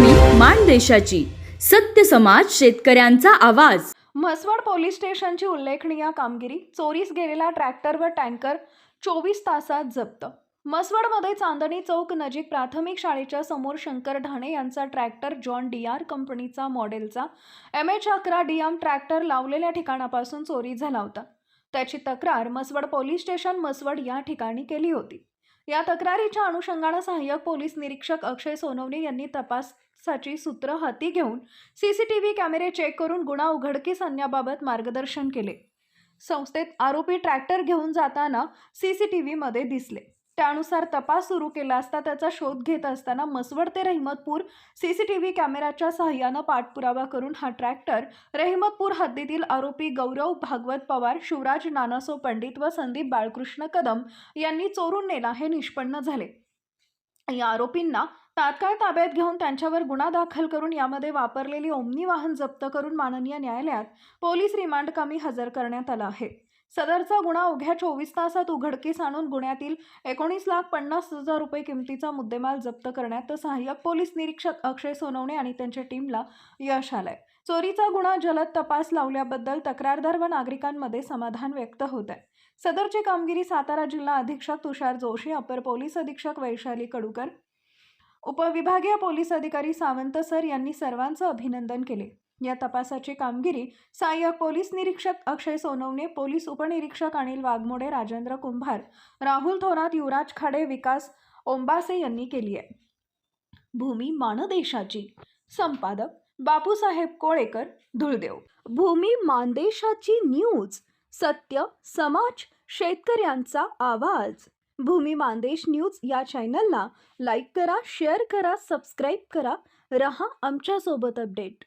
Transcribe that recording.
मानदेशाची सत्य समाज शेतकऱ्यांचा आवाज. म्हसवड पोलीस स्टेशनची उल्लेखनीय कामगिरी चोरीस गेलेला ट्रॅक्टर व टँकर चोवीस तासात जप्त. म्हसवडमध्ये चांदणी चौक नजीक प्राथमिक शाळेच्या समोर शंकर ढाणे यांचा ट्रॅक्टर जॉन डी आर कंपनीचा मॉडेलचा एम एच अकरा डीएम ट्रॅक्टर लावलेल्या ठिकाणापासून चोरी झाला होता. त्याची तक्रार म्हसवड पोलीस स्टेशन म्हसवड या ठिकाणी केली होती. या तक्रारीच्या अनुषंगानं सहाय्यक पोलीस निरीक्षक अक्षय सोनवणे यांनी तपासाची सूत्र हाती घेऊन सीसीटीव्ही कॅमेरे चेक करून गुन्हा उघडकीस आणण्याबाबत मार्गदर्शन केले. संस्थेत आरोपी ट्रॅक्टर घेऊन जाताना सीसीटीव्हीमध्ये दिसले. त्यानुसार तपास सुरू केला असता त्याचा शोध घेत असताना मसवड ते रहिमतपूर सीसीटीव्ही कॅमेऱ्याच्या सहाय्यानं पाठपुरावा करून हा ट्रॅक्टर रहिमतपूर हद्दीतील आरोपी गौरव भागवत पवार शिवराज नानासो पंडित व संदीप बाळकृष्ण कदम यांनी चोरून नेला हे निष्पन्न झाले. या आरोपींना तात्काळ ताब्यात घेऊन त्यांच्यावर गुन्हा दाखल करून यामध्ये वापरलेली ओमनी वाहन जप्त करून माननीय न्यायालयात पोलीस रिमांड कमी हजर करण्यात आला आहे. सदरचा गुन्हा अवघ्या चोवीस तासात उघडकीस आणून गुन्ह्यातील एकोणीस लाख पन्नास हजार रुपये किमतीचा मुद्देमाल जप्त करण्यात सहाय्यक पोलीस निरीक्षक अक्षय सोनवणे आणि त्यांच्या टीमला यश आलंय. चोरीचा गुन्हा जलद तपास लावल्याबद्दल तक्रारदार व नागरिकांमध्ये समाधान व्यक्त होत आहे सदरची कामगिरी सातारा जिल्हा अधीक्षक तुषार जोशी अपर पोलीस अधीक्षक वैशाली कडूकर उपविभागीय पोलीस अधिकारी सावंत सर यांनी सर्वांचं अभिनंदन केले. या तपासाची कामगिरी सहाय्यक पोलीस निरीक्षक अक्षय सोनवणे पोलीस उपनिरीक्षक अनिल वाघमोडे राजेंद्र कुंभार राहुल थोरात युवराज खाडे विकास ओंबासे यांनी केली आहे. भूमी मानदेशाची. संपादक बापूसाहेब कोळेकर धुळदेव. भूमी मानदेशाची न्यूज. सत्य समाज शेतकऱ्यांचा आवाज. भूमी मानदेश न्यूज या चॅनलला लाईक करा शेअर करा सबस्क्राईब करा. रहा आमच्यासोबत अपडेट.